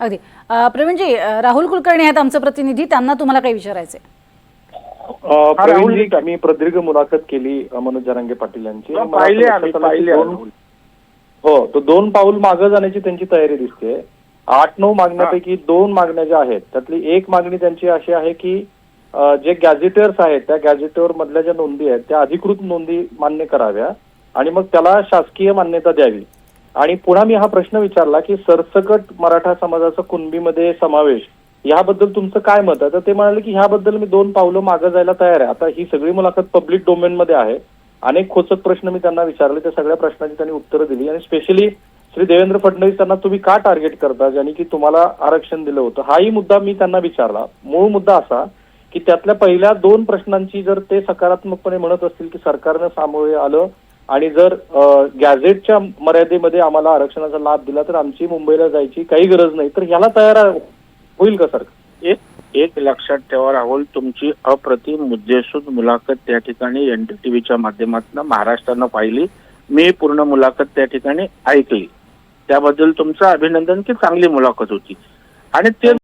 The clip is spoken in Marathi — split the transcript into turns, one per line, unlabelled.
अगदी. प्रवीणजी राहुल कुलकर्णी आहेत आमचे प्रतिनिधी त्यांना तुम्हाला काही विचारायचं
प्रवीणजी मी प्रदीर्घ मुलाखत केली मनोज जरांगे पाटील यांची.
हो, पाहिली आम्ही, आम्ही.
हो तो दोन पाऊल मागं जाण्याची त्यांची तयारी दिसते. आठ नऊ मागण्यापैकी दोन मागण्या ज्या आहेत त्यातली एक मागणी त्यांची अशी आहे की जे गॅझेटर्स आहेत त्या गॅझेटर मधल्या ज्या नोंदी आहेत त्या अधिकृत नोंदी मान्य कराव्या आणि मग त्याला शासकीय मान्यता द्यावी. आणि पुन्हा मी हा प्रश्न विचारला की सरसकट मराठा समाजाचा कुणबीमध्ये समावेश याबद्दल तुमचं काय मत आहे? तर ते म्हणाले की ह्याबद्दल मी दोन पावलं मागं जायला तयार आहे. आता ही सगळी मुलाखत पब्लिक डोमेन मध्ये आहे. अनेक खोचक प्रश्न मी त्यांना विचारले त्या सगळ्या प्रश्नांची त्यांनी उत्तरं दिली. आणि स्पेशली श्री देवेंद्र फडणवीस त्यांना तुम्ही का टार्गेट करता ज्यांनी की तुम्हाला आरक्षण दिलं होतं? हाही मुद्दा मी त्यांना विचारला. मूळ मुद्दा असा की त्यातल्या पहिल्या दोन प्रश्नांची जर ते सकारात्मकपणे म्हणत असतील की सरकारनं सामोरे आलं आणि जर गॅझेटच्या मर्यादेमध्ये आम्हाला आरक्षणाचा लाभ दिला तर आमची मुंबईला जायची काही गरज नाही. तर ह्याला तयार होईल का सरकार?
एक एक लक्षात ठेवा राहुल तुमची अप्रतिम मुद्देसूद मुलाखत त्या ठिकाणी एनडीटीव्हीच्या माध्यमातून महाराष्ट्रानं पाहिली. मी पूर्ण मुलाखत त्या ठिकाणी ऐकली. त्याबद्दल तुमचं अभिनंदन की चांगली मुलाखत होती. आणि ते